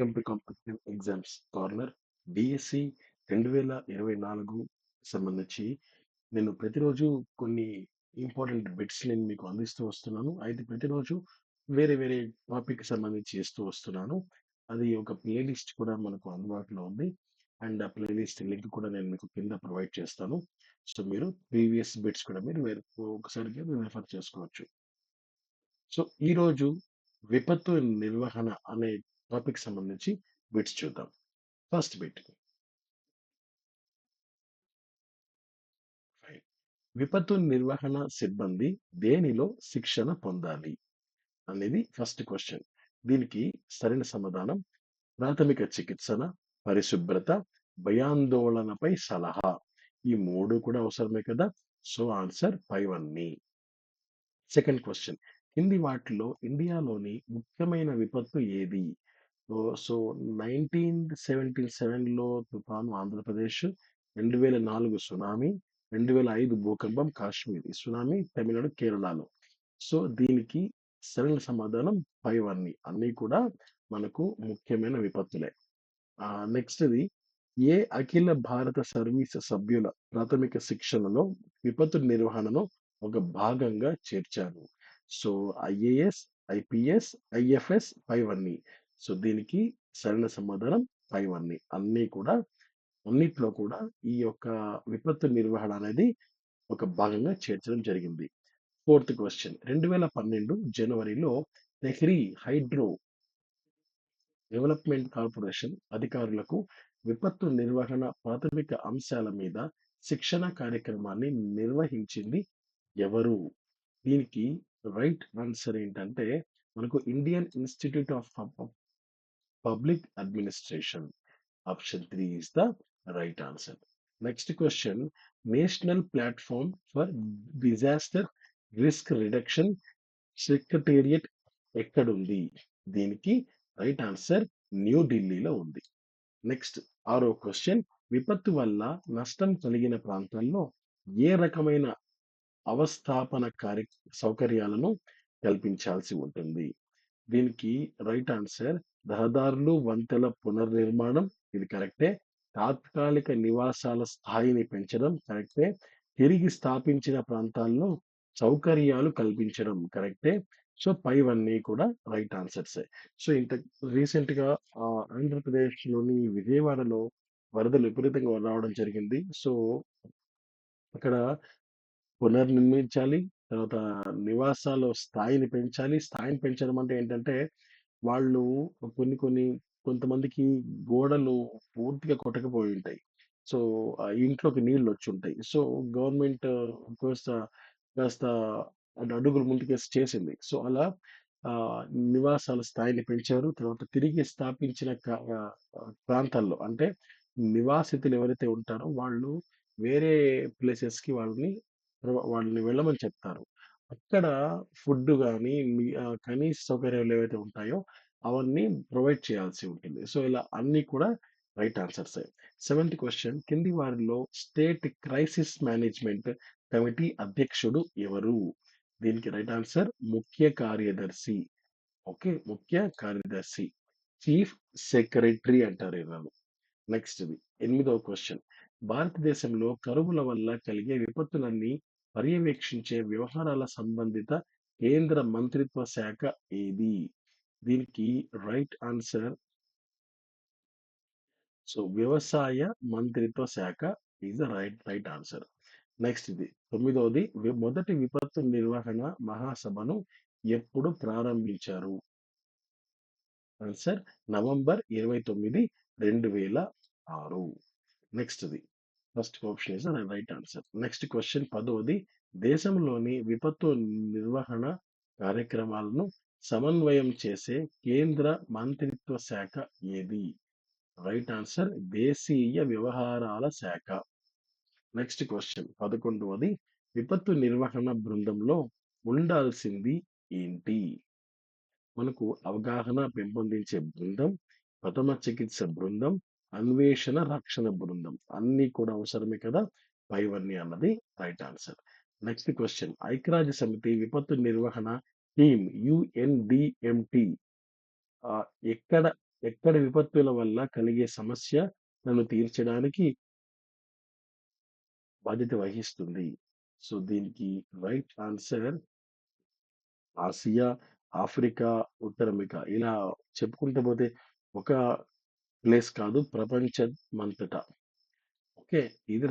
MP competitive exams corner DSC రెండు వేల ఇరవై నాలుగు సంబంధించి నేను ప్రతిరోజు కొన్ని ఇంపార్టెంట్ బిట్స్ నేను మీకు అందిస్తూ వస్తున్నాను. అయితే ప్రతిరోజు వేరే వేరే టాపిక్ సంబంధించి చేస్తూ వస్తున్నాను. అది ఒక ప్లేలిస్ట్ కూడా మనకు అందుబాటులో ఉంది. అండ్ ఆ ప్లేలిస్ట్ లింక్ కూడా నేను మీకు కింద ప్రొవైడ్ చేస్తాను. సో మీరు ప్రీవియస్ బిట్స్ కూడా మీరు వేరే ఒకసారి రిఫర్ చేసుకోవచ్చు. సో ఈరోజు విపత్తు నిర్వహణ అనే టాపిక్ సంబంధించి బిట్స్ చూద్దాం. First bit. విపత్తు నిర్వహణ సిబ్బంది దేనిలో శిక్షణ పొందాలి అనేది ఫస్ట్ క్వశ్చన్. దీనికి సరైన సమాధానం ప్రాథమిక చికిత్సన పరిశుభ్రత భయాందోళనపై సలహా. ఈ మూడు కూడా అవసరమే కదా? సో ఆన్సర్ ఫైవ్ అన్ని. Second question. కింది వాటిలో ఇండియాలోని ముఖ్యమైన విపత్తు ఏది? సో నైన్టీన్ సెవెంటీ సెవెన్లో తుఫాను ఆంధ్రప్రదేశ్ రెండు వేల నాలుగు సునామీ రెండు వేల ఐదు భూకంపం కాశ్మీర్ ఈ సునామీ తమిళనాడు కేరళలో. సో దీనికి సరైన సమాధానం ఫైవ్ అన్ని అన్నీ కూడా మనకు ముఖ్యమైన విపత్తులే. నెక్స్ట్ది ఏ అఖిల భారత సర్వీస్ సభ్యుల ప్రాథమిక శిక్షణలో విపత్తు నిర్వహణను ఒక భాగంగా చేర్చారు. So IAS IPS IFS five అన్ని సో దీనికి సరైన సమాధానం ఫైవ్ అన్నీ. కూడా అన్నిట్లో కూడా ఈ యొక్క విపత్తు నిర్వహణ అనేది ఒక భాగంగా చేర్చడం జరిగింది. Fourth question. రెండు వేల పన్నెండు జనవరిలో నెహ్రీ హైడ్రో డెవలప్మెంట్ కార్పొరేషన్ అధికారులకు విపత్తు నిర్వహణ ప్రాథమిక అంశాల మీద శిక్షణ కార్యక్రమాన్ని నిర్వహించింది ఎవరు? దీనికి రైట్ ఆన్సర్ ఏంటంటే మనకు Indian institute of public administration option three is the right answer. Next question national platform for disaster risk reduction secretariat ఎక్కడుంది? దీనికి రైట్ ఆన్సర్ న్యూఢిల్లీలో ఉంది. నెక్స్ట్ ఆరో క్వశ్చన్ విపత్తు వల్ల నష్టం కలిగిన ప్రాంతాల్లో ఏ రకమైన అవస్థాపన కార్య సౌకర్యాలను కల్పించాల్సి ఉంటుంది? దీనికి రైట్ ఆన్సర్ రహదారులు వంతెల పునర్నిర్మాణం ఇది కరెక్టే తాత్కాలిక నివాసాల స్థాయిని పెంచడం కరెక్టే తిరిగి స్థాపించిన ప్రాంతాల్లో సౌకర్యాలు కల్పించడం కరెక్టే సో పైవన్నీ కూడా రైట్ ఆన్సర్స్ సో ఇంత రీసెంట్గా ఆంధ్రప్రదేశ్లోని విజయవాడలో వరదలు విపరీతంగా రావడం జరిగింది. సో అక్కడ పునర్నిర్మించాలి తర్వాత నివాసాలు స్థాయిని పెంచాలి. స్థాయిని పెంచడం అంటే ఏంటంటే వాళ్ళు కొన్ని కొన్ని కొంతమందికి గోడలు పూర్తిగా కొట్టకపోయి ఉంటాయి. సో ఆ ఇంట్లోకి నీళ్ళు వచ్చి ఉంటాయి. సో గవర్నమెంట్ కాస్త కాస్త అడుగులు ముందుకేసి చేసింది. సో అలా ఆ నివాసాల స్థాయిని పెంచారు. తర్వాత తిరిగి స్థాపించిన ప్రాంతాల్లో అంటే నివాసితులు ఎవరైతే ఉంటారో వాళ్ళు వేరే ప్లేసెస్కి వాళ్ళని వాళ్ళని వెళ్ళమని చెప్తారు. అక్కడ ఫుడ్ కానీ కనీస సౌకర్యాలు ఏవైతే ఉంటాయో అవన్నీ ప్రొవైడ్ చేయాల్సి ఉంటుంది. సో ఇలా అన్నీ కూడా రైట్ ఆన్సర్స్. Seventh question. కింది వారిలో స్టేట్ క్రైసిస్ మేనేజ్మెంట్ కమిటీ అధ్యక్షుడు ఎవరు? దీనికి రైట్ ఆన్సర్ ముఖ్య కార్యదర్శి. ఓకే ముఖ్య కార్యదర్శి. చీఫ్ సెక్రటరీ అంటారు ఇరాను నెక్స్ట్ ఎనిమిదవ క్వశ్చన్. భారతదేశంలో కరువుల వల్ల కలిగే విపత్తులన్నీ పర్యవేక్షించే వ్యవహారాల సంబంధిత కేంద్ర మంత్రిత్వ శాఖ ఏది? దీనికి రైట్ ఆన్సర్ సో వ్యవసాయ మంత్రిత్వ శాఖ is the right right answer. Next ఇది తొమ్మిదవది మొదటి విపత్తు నిర్వహణ మహాసభను ఎప్పుడు ప్రారంభించారు? ఆన్సర్ నవంబర్ ఇరవై తొమ్మిది రెండు వేల ఆరు. నెక్స్ట్ది first option is right answer. Next question పదవది దేశంలోని విపత్తు నిర్వహణ కార్యక్రమాలను సమన్వయం చేసే కేంద్ర మంత్రిత్వ శాఖ ఏది? రైట్ ఆన్సర్ దేశీయ వ్యవహారాల శాఖ. నెక్స్ట్ క్వశ్చన్ పదకొండవది విపత్తు నిర్వహణ బృందంలో ఉండాల్సింది ఏంటి? మనకు అవగాహన పెంపొందించే బృందం ప్రథమ చికిత్స బృందం అన్వేషణ రక్షణ బృందం. అన్నీ కూడా అవసరమే కదా? పైవన్నీ అన్నది రైట్ ఆన్సర్. Next question. ఐక్యరాజ్య సమితి విపత్తు నిర్వహణ టీమ్ యుఎన్డిఎంటి ఎక్కడ ఎక్కడ విపత్తుల వల్ల కలిగే సమస్యలను తీర్చడానికి బాధ్యత వహిస్తుంది. సో, దీనికి రైట్ ఆన్సర్ ఆసియా, ఆఫ్రికా, ఉత్తర అమెరికా. ఇలా చెప్పుకుంటూ పోతే ఒక ప్లేస్ కాదు ప్రపంచమంతటా. ఓకే. ఇది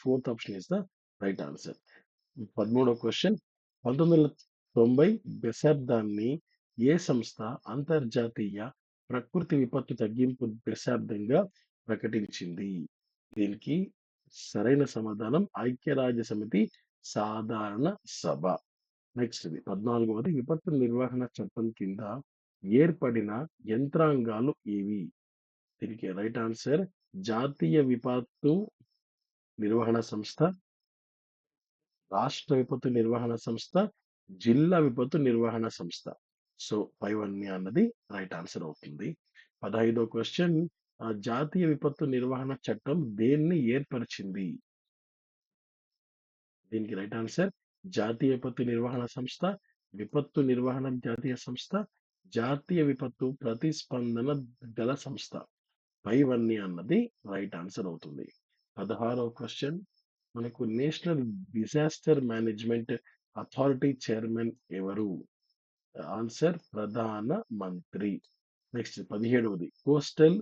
fourth option is the right answer. పదమూడవ క్వశ్చన్ పంతొమ్మిది వందల తొంభై దశాబ్దాన్ని ఏ సంస్థ అంతర్జాతీయ ప్రకృతి విపత్తు తగ్గింపు దశాబ్దంగా ప్రకటించింది? దీనికి సరైన సమాధానం ఐక్యరాజ్య సమితి సాధారణ సభ. నెక్స్ట్‌ది 14వది విపత్తు నిర్వహణ చట్టం కింద ఏర్పడిన యంత్రాంగాలు ఏవి? దీనికి రైట్ ఆన్సర్ జాతీయ విపత్తు నిర్వహణ సంస్థ, రాష్ట్ర విపత్తు నిర్వహణ సంస్థ, జిల్లా విపత్తు నిర్వహణ సంస్థ. సో, పైవన్య అన్నది రైట్ ఆన్సర్ అవుతుంది. పదహైదో క్వశ్చన్ జాతీయ విపత్తు నిర్వహణ చట్టం దేన్ని ఏర్పరిచింది? దీనికి రైట్ ఆన్సర్ జాతీయ విపత్తు నిర్వహణ సంస్థ, విపత్తు నిర్వహణ జాతీయ సంస్థ, జాతీయ విపత్తు ప్రతిస్పందన గల సంస్థ. పైవన్నీ అన్నది రైట్ ఆన్సర్ అవుతుంది. పదహారవ క్వశ్చన్ మనకు national disaster management authority chairman ఎవరు? ఆన్సర్ ప్రధాన మంత్రి. నెక్స్ట్ 17వది కోస్టల్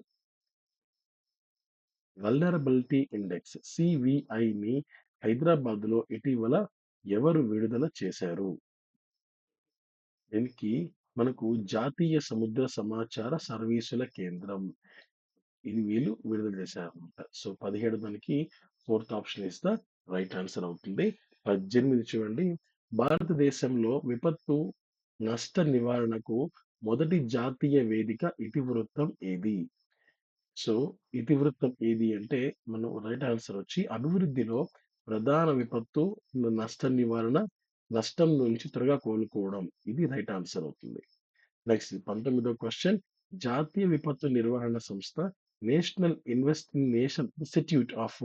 వల్నరబిలిటీ ఇండెక్స్ సివిఐని హైదరాబాద్‌లో ఇటీవల ఎవరు విడుదల చేశారు? దీనికి మనకు జాతీయ సముద్ర సమాచార సర్వీసుల కేంద్రం. ఇది వీళ్ళు విడుదల చేశారనమాట సో, 17 దానికి fourth option is the right answer అవుతుంది. 18 చూడండి భారతదేశంలో విపత్తు నష్ట నివారణకు మొదటి జాతీయ వేదిక ఇతివృత్తం ఏది? సో, ఇతివృత్తం ఏది అంటే మనం రైట్ ఆన్సర్ వచ్చి అభివృద్ధిలో ప్రధాన విపత్తు నష్ట నివారణ, నష్టం నుంచి త్వరగా కోలుకోవడం. ఇది రైట్ ఆన్సర్ అవుతుంది. నెక్స్ట్ పంతొమ్మిదో క్వశ్చన్ జాతీయ విపత్తు నిర్వహణ సంస్థ national investigation institute of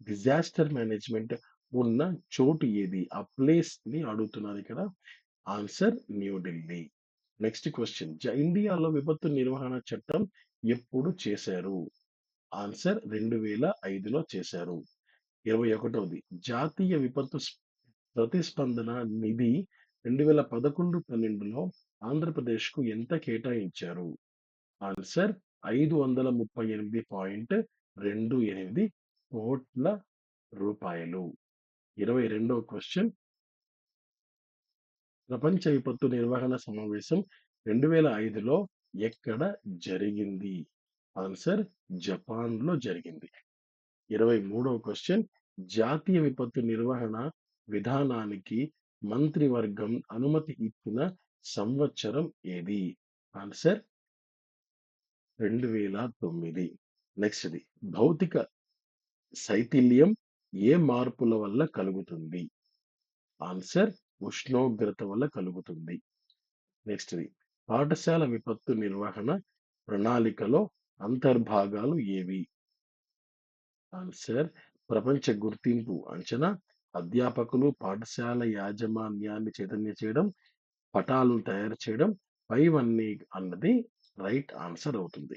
disaster management ఉన్న చోటు ఏది? ఆ ప్లేస్‌ని అడుగుతున్నారు ఇక్కడ. ఆన్సర్ న్యూఢిల్లీ. నెక్స్ట్ క్వశ్చన్ జ ఇండియాలో విపత్తు నిర్వహణ చట్టం ఎప్పుడు చేశారు? ఆన్సర్ 2005లో చేశారు. 21వది జాతీయ విపత్తు ప్రతిస్పందన నిధి 2011, 12లో ఆంధ్రప్రదేశ్‌కు ఎంత కేటాయించారు? ఆన్సర్ 538.28 కోట్ల రూపాయలు. ఇరవై రెండవ క్వశ్చన్ ప్రపంచ విపత్తు నిర్వహణ సమావేశం 2005లో ఎక్కడ జరిగింది? ఆన్సర్ జపాన్‌లో జరిగింది. ఇరవై మూడవ క్వశ్చన్ జాతీయ విపత్తు నిర్వహణ విధానానికి మంత్రివర్గం అనుమతి ఇచ్చిన సంవత్సరం ఏది? ఆన్సర్ 2009. నెక్స్ట్‌ది భౌతిక శైథిల్యం ఏ మార్పుల వల్ల కలుగుతుంది? ఆన్సర్ ఉష్ణోగ్రత వల్ల కలుగుతుంది. నెక్స్ట్‌ది పాఠశాల విపత్తు నిర్వహణ ప్రణాళికలో అంతర్భాగాలు ఏవి? ఆన్సర్ ప్రపంచ గుర్తింపు అంచనా, అధ్యాపకులు, పాఠశాల యాజమాన్యాన్ని చైతన్య చేయడం, పటాలను తయారు చేయడం. పైవన్నీ అన్నది రైట్ ఆన్సర్ అవుతుంది.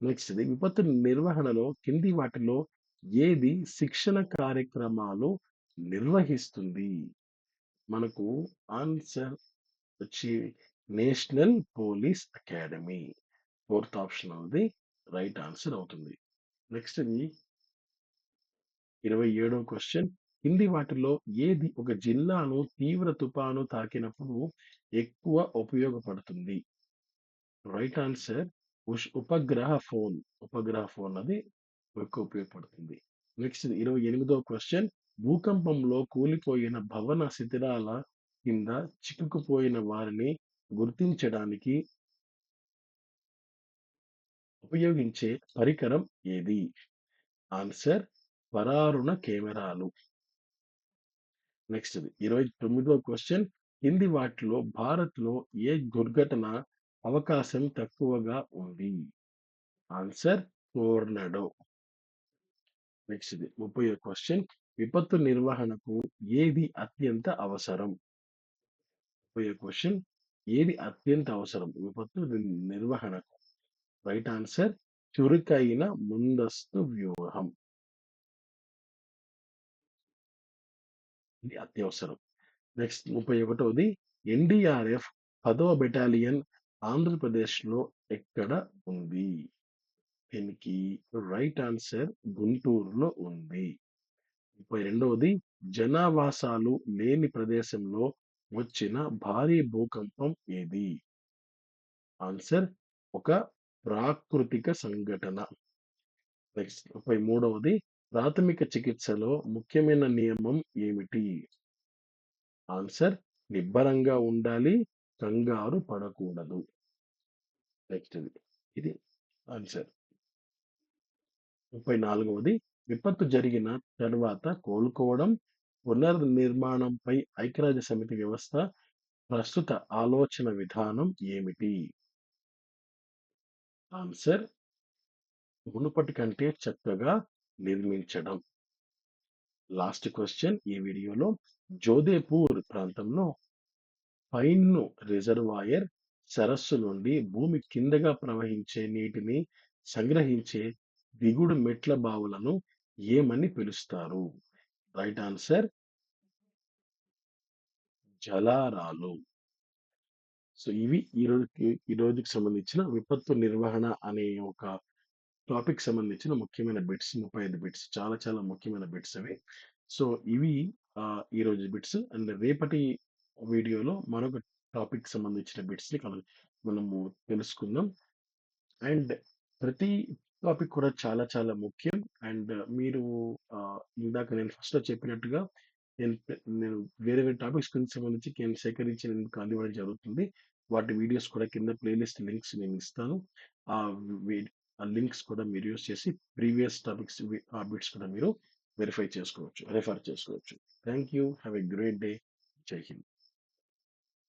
నెక్స్ట్‌ది విపత్తు నిర్వహణలో కింది వాటిలో ఏది శిక్షణ కార్యక్రమాలు నిర్వహిస్తుంది? మనకు ఆన్సర్ వచ్చి national police academy. Fourth option అనేది రైట్ ఆన్సర్ అవుతుంది. నెక్స్ట్ ఇరవై ఏడో క్వశ్చన్ కింది వాటిలో ఏది ఒక జిల్లాను తీవ్ర తుఫాను తాకినప్పుడు ఎక్కువ ఉపయోగపడుతుంది? రైట్ ఆన్సర్ ఉష్ ఉపగ్రహ ఫోన్. ఉపగ్రహ ఫోన్ అది ఎక్కువ ఉపయోగపడుతుంది. నెక్స్ట్ ఇరవై ఎనిమిదో క్వశ్చన్ భూకంపంలో కూలిపోయిన భవన శిథిరాల కింద చిక్కుకుపోయిన వారిని గుర్తించడానికి ఉపయోగించే పరికరం ఏది? ఆన్సర్ పరారుణ కెమెరాలు. నెక్స్ట్ ఇరవై తొమ్మిదో క్వశ్చన్ కింది వాటిలో భారత్‌లో ఏ దుర్ఘటన అవకాశం తక్కువగా ఉంది? Answer tornado. నెక్స్ట్‌ది ముప్పై క్వశ్చన్ విపత్తు నిర్వహణకు ఏది అత్యంత అవసరం? ముప్పై క్వశ్చన్ ఏది అత్యంత అవసరం విపత్తు నిర్వహణకు? రైట్ ఆన్సర్ చురుకైన ముందస్తు వ్యూహం. ఇది అత్యవసరం. నెక్స్ట్ 31వది ఎన్‌డీఆర్‌ఎఫ్ పదవ బెటాలియన్ ఆంధ్రప్రదేశ్‌లో ఎక్కడ ఉంది? దీనికి రైట్ ఆన్సర్ గుంటూరులో ఉంది. 32వది జనావాసాలు లేని ప్రదేశంలో వచ్చిన భారీ భూకంపం ఏది? ఆన్సర్ ఒక ప్రాకృతిక సంఘటన. నెక్స్ట్ 33వది ప్రాథమిక చికిత్సలో ముఖ్యమైన నియమం ఏమిటి? ఆన్సర్ నిబ్బరంగా ఉండాలి. కంగారు పడకూడదు. నెక్స్ట్ ఇది. ఇది ఆన్సర్. 34వది విపత్తు జరిగిన తర్వాత కోలుకోవడం, పునర్నిర్మాణంపై ఐక్యరాజ్య సమితి వ్యవస్థ ప్రస్తుత ఆలోచన విధానం ఏమిటి? ఆన్సర్ మునుపటి కంటే చక్కగా నిర్మించడం. లాస్ట్ క్వశ్చన్ ఈ వీడియోలో జోధేపూర్ ప్రాంతంలో పైన్ను రిజర్వాయర్ సరస్సు నుండి భూమి కిందగా ప్రవహించే నీటిని సంగ్రహించే దిగుడు మెట్ల బావులను ఏమని పిలుస్తారు? Right answer జలారాలు. సో, ఇవి ఈరోజుకి ఈ రోజుకి సంబంధించిన విపత్తు నిర్వహణ అనే ఒక టాపిక్ సంబంధించిన ముఖ్యమైన బిట్స్ 35 బిట్స్. చాలా చాలా ముఖ్యమైన బిట్స్ అవి. సో, ఇవి ఈ ఈరోజు బిట్స్. అండ్ రేపటి వీడియోలో మరొక టాపిక్ సంబంధించిన బిట్స్‌ని కలు మనము తెలుసుకుందాం. అండ్ ప్రతి టాపిక్ కూడా చాలా చాలా ముఖ్యం. అండ్ మీరు ఇందాక నేను ఫస్ట్‌లో చెప్పినట్టుగా నేను నేను వేరే వేరే గురించి సంబంధించి నేను సేకరించి నేను అందివ్వడం జరుగుతుంది. వాటి వీడియోస్ కూడా కింద ప్లేలిస్ట్ లింక్స్ నేను ఇస్తాను. ఆ ఆ లింక్స్ కూడా మీరు యూజ్ చేసి ప్రీవియస్ టాపిక్స్ ఆ బిట్స్ కూడా మీరు వెరిఫై చేసుకోవచ్చు. రెఫర్ చేసుకోవచ్చు. Thank you. Have a great day. జై హింద్.